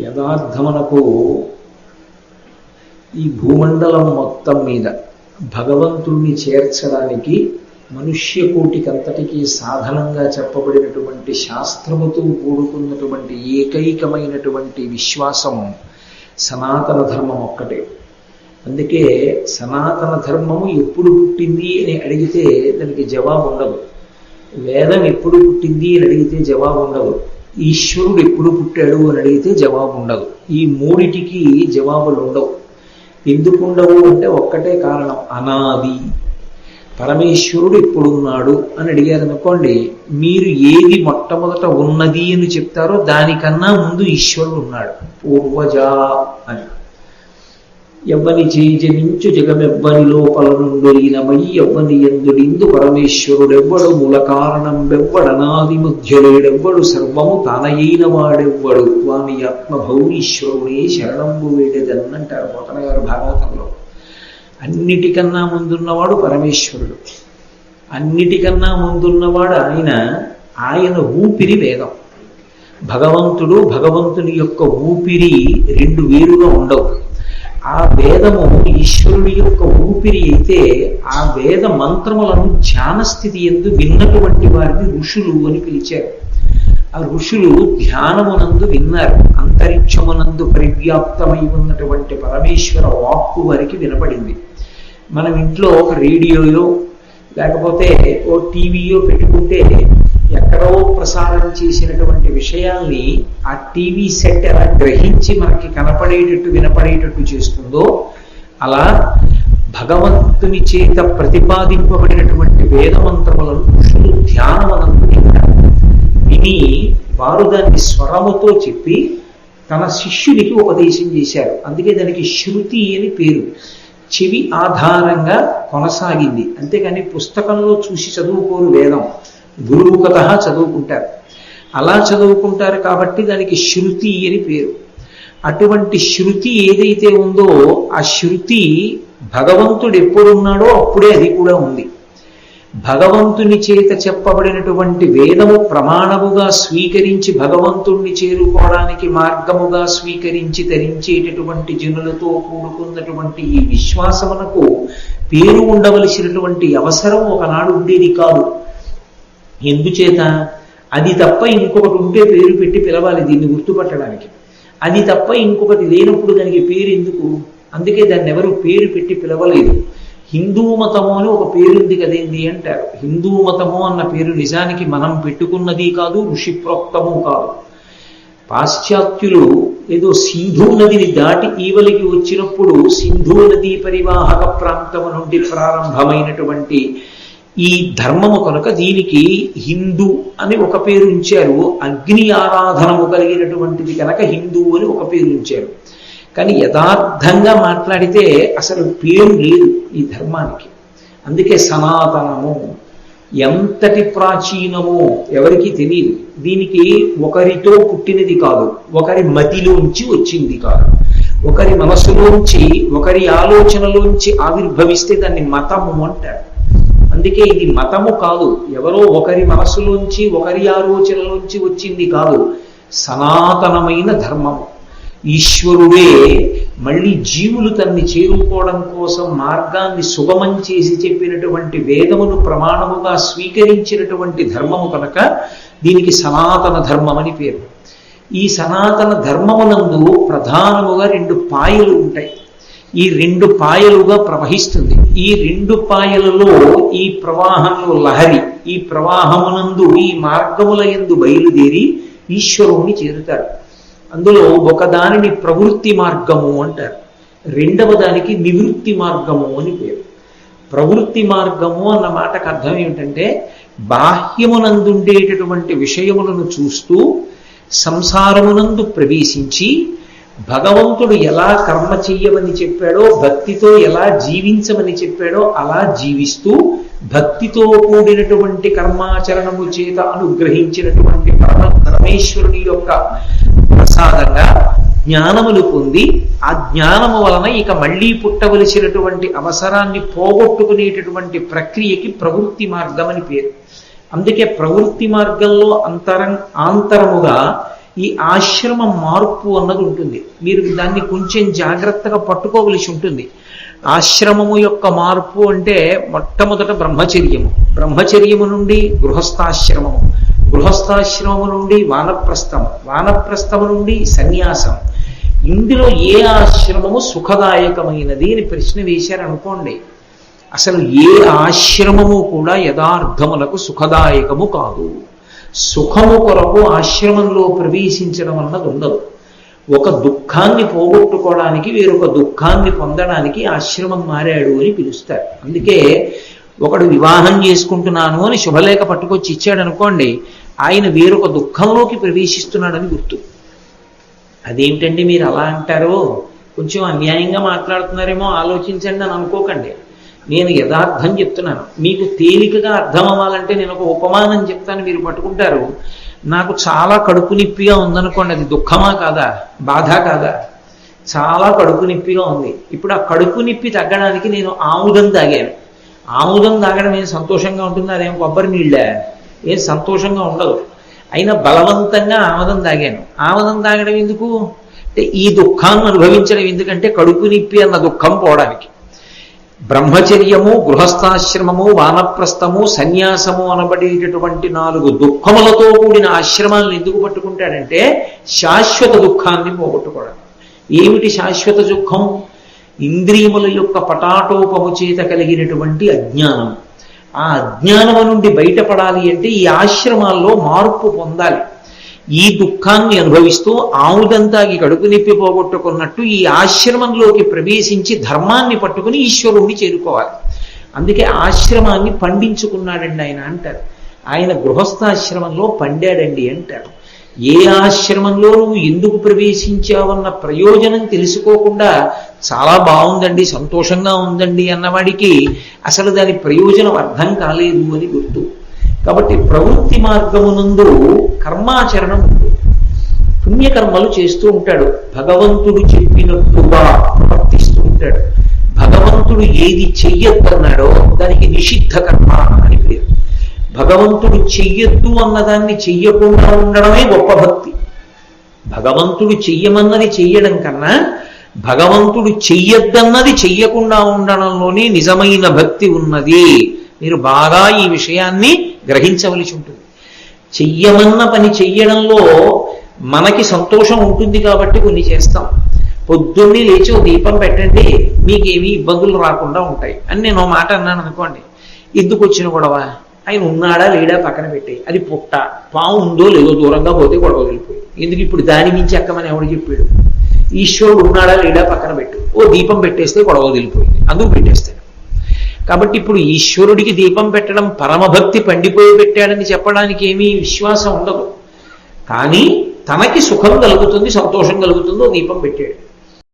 యథార్థమునకు ఈ భూమండలం మొత్తం మీద భగవంతుణ్ణి చేర్చడానికి మనుష్యకోటికంతటికీ సాధనంగా చెప్పబడినటువంటి శాస్త్రముతో కూడుకున్నటువంటి ఏకైకమైనటువంటి విశ్వాసం సనాతన ధర్మం ఒక్కటే. అందుకే సనాతన ధర్మము ఎప్పుడు పుట్టింది అని అడిగితే దానికి జవాబు ఉండదు. వేదం ఎప్పుడు పుట్టింది అని అడిగితే జవాబు ఉండదు. ఈశ్వరుడు ఎప్పుడు పుట్టాడు అని అడిగితే జవాబు ఉండదు. ఈ మూడిటికి జవాబులు ఉండవు. ఎందుకు ఉండవు అంటే ఒక్కటే కారణం అనాది. పరమేశ్వరుడు ఎప్పుడున్నాడు అని అడిగారు అనుకోండి మీరు ఏది మొట్టమొదట ఉన్నది అని చెప్తారో దానికన్నా ముందు ఈశ్వరుడు ఉన్నాడు. పూర్వజ అని. ఎవ్వని చేజనించు జగమెవ్వని లోపల నుండొలినమై ఎవ్వని ఎందుడిందు పరమేశ్వరుడెవ్వడు మూల కారణం వెవ్వడనాది మధ్యలేడెవ్వడు సర్వము తానయైన వాడెవ్వడు. వాని ఆత్మభౌరీశ్వరుడే శరణంబు వేడెదన్నంటారు పోతన గారు భాగవతంలో. అన్నిటికన్నా ముందున్నవాడు పరమేశ్వరుడు. అన్నిటికన్నా ముందున్నవాడు ఆయన ఆయన ఊపిరి వేదం. భగవంతుడు భగవంతుని యొక్క ఊపిరి రెండు వేరుగా ఉండవు. ఆ వేదము ఈశ్వరుడి యొక్క ఊపిరి అయితే ఆ వేద మంత్రములను ధ్యానస్థితి ఎందు విన్నటువంటి వారిని ఋషులు అని పిలిచారు. ఆ ఋషులు ధ్యానమునందు విన్నారు. అంతరిక్షమునందు పరివ్యాప్తమై ఉన్నటువంటి పరమేశ్వర వాక్కు వారికి వినపడింది. మనం ఇంట్లో ఒక రేడియోలో లేకపోతే ఓ టీవీయో పెట్టుకుంటే ఎక్కడో ప్రసారం చేసినటువంటి విషయాల్ని ఆ టీవీ సెట్ ఎలా గ్రహించి మనకి కనపడేటట్టు వినపడేటట్టు చేస్తుందో అలా భగవంతుని చేత ప్రతిపాదింపబడినటువంటి వేదమంత్రములను ఋషులు ధ్యానమనందు వింటారు. విని వారు దాన్ని స్వరముతో చెప్పి తన శిష్యుడికి ఉపదేశం చేశారు. అందుకే దానికి శృతి అని పేరు. చెవి ఆధారంగా కొనసాగింది. అంతేకాని పుస్తకంలో చూసి చదువుకోరు వేదం. గురువుకత చదువుకుంటారు. అలా చదువుకుంటారు కాబట్టి దానికి శృతి అని పేరు. అటువంటి శృతి ఏదైతే ఉందో ఆ శృతి భగవంతుడు ఎప్పుడున్నాడో అప్పుడే అది కూడా ఉంది. భగవంతుని చేత చెప్పబడినటువంటి వేదము ప్రమాణముగా స్వీకరించి భగవంతుణ్ణి చేరుకోవడానికి మార్గముగా స్వీకరించి ధరించేటటువంటి జనులతో కూడుకున్నటువంటి ఈ విశ్వాసమునకు పేరు ఉండవలసినటువంటి అవసరం ఒకనాడు ఉండేది కాదు. ఎందుచేత? అది తప్ప ఇంకొకటి ఉంటే పేరు పెట్టి పిలవాలి దీన్ని గుర్తుపట్టడానికి. అది తప్ప ఇంకొకటి లేనప్పుడు దానికి పేరు ఎందుకు? అందుకే దాన్ని ఎవరు పేరు పెట్టి పిలవలేదు. హిందూ మతము అని ఒక పేరుంది కదేంది అంటారు. హిందూ మతము అన్న పేరు నిజానికి మనం పెట్టుకున్నది కాదు ఋషి ప్రోక్తము కాదు. పాశ్చాత్యులు ఏదో సింధు నదిని దాటి ఈవలికి వచ్చినప్పుడు సింధు నదీ పరివాహక ప్రాంతము నుండి ప్రారంభమైనటువంటి ఈ ధర్మము కనుక దీనికి హిందూ అని ఒక పేరు ఉంచారు. అగ్ని ఆరాధనము కలిగినటువంటిది కనుక హిందూ అని ఒక పేరు ఉంచారు. కానీ యథార్థంగా మాట్లాడితే అసలు పేరు లేదు ఈ ధర్మానికి. అందుకే సనాతనము ఎంతటి ప్రాచీనమో ఎవరికి తెలియదు. దీనికి ఒకరితో పుట్టినది కాదు ఒకరి మతిలోంచి వచ్చింది కాదు. ఒకరి మనసులోంచి ఒకరి ఆలోచనలోంచి ఆవిర్భవిస్తే దాన్ని మతము అంటారు. అందుకే ఇది మతము కాదు. ఎవరో ఒకరి మనసులోంచి ఒకరి ఆలోచనలోంచి వచ్చింది కాదు. సనాతనమైన ధర్మము. ఈశ్వరుడే మళ్ళీ జీవులు తన్ని చేరుకోవడం కోసం మార్గాన్ని సుగమం చేసి చెప్పినటువంటి వేదమును ప్రమాణముగా స్వీకరించినటువంటి ధర్మము కనుక దీనికి సనాతన ధర్మం అని పేరు. ఈ సనాతన ధర్మమునందు ప్రధానముగా రెండు పాయలు ఉంటాయి. ఈ రెండు పాయలుగా ప్రవహిస్తుంది. ఈ రెండు పాయలలో ఈ ప్రవాహంలో లహరి ఈ ప్రవాహమునందు ఈ మార్గముల ఎందు బయలుదేరి ఈశ్వరుణ్ణి చేరుతారు. అందులో ఒకదానిని ప్రవృత్తి మార్గము అంటారు. రెండవ దానికి నివృత్తి మార్గము అని పేరు. ప్రవృత్తి మార్గము అన్న మాటకు అర్థం ఏమిటంటే బాహ్యమునందుండేటటువంటి విషయములను చూస్తూ సంసారమునందు ప్రవేశించి భగవంతుడు ఎలా కర్మ చెయ్యమని చెప్పాడో భక్తితో ఎలా జీవించమని చెప్పాడో అలా జీవిస్తూ భక్తితో కూడినటువంటి కర్మాచరణము చేత అనుగ్రహించినటువంటి పరమ పరమేశ్వరుని యొక్క ప్రసాదంగా జ్ఞానములు పొంది ఆ జ్ఞానము వలన ఇక మళ్ళీ పుట్టవలసినటువంటి అవసరాన్ని పోగొట్టుకునేటటువంటి ప్రక్రియకి ప్రవృత్తి మార్గం అని పేరు. అందుకే ప్రవృత్తి మార్గంలో అంతరం ఆంతరముగా ఈ ఆశ్రమ మార్పు అన్నది ఉంటుంది. మీరు దాన్ని కొంచెం జాగ్రత్తగా పట్టుకోవలసి ఉంటుంది. ఆశ్రమము యొక్క మార్పు అంటే మొట్టమొదట బ్రహ్మచర్యము. బ్రహ్మచర్యము నుండి గృహస్థాశ్రమము. గృహస్థాశ్రమము నుండి వానప్రస్థము. వానప్రస్థము నుండి సన్యాసం. ఇందులో ఏ ఆశ్రమము సుఖదాయకమైనది అని ప్రశ్న వేశారనుకోండి. అసలు ఏ ఆశ్రమము కూడా యథార్థములకు సుఖదాయకము కాదు. సుఖము కొరకు ఆశ్రమంలో ప్రవేశించడం అన్నది ఉండదు. ఒక దుఃఖాన్ని పోగొట్టుకోవడానికి వేరొక దుఃఖాన్ని పొందడానికి ఆశ్రమం మారాడు అని పిలుస్తారు. అందుకే ఒకడు వివాహం చేసుకుంటున్నాను అని శుభలేఖ పట్టుకొచ్చి ఇచ్చాడు అనుకోండి ఆయన వేరొక దుఃఖంలోకి ప్రవేశిస్తున్నాడని గుర్తు. అదేమిటండి మీరు అలా అంటారో? కొంచెం అన్యాయంగా మాట్లాడుతున్నారేమో ఆలోచించండి అని అనుకోకండి. నేను యథార్థం చెప్తున్నాను. మీకు తేలికగా అర్థం అవ్వాలంటే నేను ఒక ఉపమానం చెప్తాను మీరు పట్టుకుంటారు. నాకు చాలా కడుపు నిప్పిగా ఉందనుకోండి అది దుఃఖమా కాదా? బాధ కాదా? చాలా కడుపు నొప్పిగా ఉంది. ఇప్పుడు ఆ కడుపు నొప్పి తగ్గడానికి నేను ఆముదం తాగాను. ఆముదం తాగడం ఏం సంతోషంగా ఉంటుంది? అదేం కొబ్బరి నీళ్ళే? ఏం సంతోషంగా ఉండదు. అయినా బలవంతంగా ఆముదం తాగాను. ఆముదం తాగడం ఎందుకు? అంటే ఈ దుఃఖాన్ని అనుభవించడం ఎందుకంటే కడుపు నిప్పి అన్న దుఃఖం పోవడానికి. బ్రహ్మచర్యము గృహస్థాశ్రమము వానప్రస్థము సన్యాసము అనబడేటటువంటి నాలుగు దుఃఖములతో కూడిన ఆశ్రమాలను ఎందుకు పట్టుకుంటాడంటే శాశ్వత దుఃఖాన్ని పోగొట్టుకోవడం. ఏమిటి శాశ్వత దుఃఖం? ఇంద్రియముల యొక్క పటాటోపము చేత కలిగినటువంటి అజ్ఞానం. ఆ అజ్ఞానము నుండి బయటపడాలి అంటే ఈ ఆశ్రమాల్లో మార్పు పొందాలి. ఈ దుఃఖాన్ని అనుభవిస్తూ ఆముదంతాగి కడుపు నొప్పి పోగొట్టుకున్నట్టు ఈ ఆశ్రమంలోకి ప్రవేశించి ధర్మాన్ని పట్టుకుని ఈశ్వరుణ్ణి చేరుకోవాలి. అందుకే ఆశ్రమాన్ని పండించుకున్నాడండి ఆయన అంటారు. ఆయన గృహస్థాశ్రమంలో పండాడండి అంటారు. ఏ ఆశ్రమంలో నువ్వు ఎందుకు ప్రవేశించావన్న ప్రయోజనం తెలుసుకోకుండా చాలా బాగుందండి సంతోషంగా ఉందండి అన్నవాడికి అసలు దాని ప్రయోజనం అర్థం కాలేదు అని గుర్తు. కాబట్టి ప్రవృత్తి మార్గమునందు కర్మాచరణం ఉంది. పుణ్యకర్మలు చేస్తూ ఉంటాడు. భగవంతుడు చెప్పినట్టుగా ప్రవర్తిస్తూ ఉంటాడు. భగవంతుడు ఏది చెయ్యొద్దన్నాడో దానికి నిషిద్ధ కర్మ అని పేరు. భగవంతుడు చెయ్యొద్దు అన్నదాన్ని చెయ్యకుండా ఉండడమే గొప్ప భక్తి. భగవంతుడు చెయ్యమన్నది చెయ్యడం కన్నా భగవంతుడు చెయ్యొద్దన్నది చెయ్యకుండా ఉండడంలోనే నిజమైన భక్తి ఉన్నది. మీరు బాగా ఈ విషయాన్ని గ్రహించవలసి ఉంటుంది. చెయ్యమన్న పని చెయ్యడంలో మనకి సంతోషం ఉంటుంది కాబట్టి కొన్ని చేస్తాం. పొద్దున్నే లేచి ఓ దీపం పెట్టండి మీకేమీ ఇబ్బందులు రాకుండా ఉంటాయి అని నేను ఓ మాట అన్నాను అనుకోండి. ఎందుకు వచ్చిన గొడవ? ఆయన ఉన్నాడా లేడా పక్కన పెట్టి అది పుట్ట. పాము ఉందో లేదో దూరంగా పోతే గొడవ వెళ్ళిపోయి. ఎందుకు ఇప్పుడు దాని మించి అక్కమని ఎవడు చెప్పాడు? ఈశ్వరుడు ఉన్నాడా లేడా పక్కన పెట్టు. ఓ దీపం పెట్టేస్తే గొడవ వెళ్ళిపోయింది. అందుకు పెట్టేస్తాడు. కాబట్టి ఇప్పుడు ఈశ్వరుడికి దీపం పెట్టడం పరమభక్తి పండిపోయి పెట్టాడని చెప్పడానికి ఏమీ విశ్వాసం ఉండదు. కానీ తనకి సుఖం కలుగుతుంది సంతోషం కలుగుతుందో దీపం పెట్టాడు.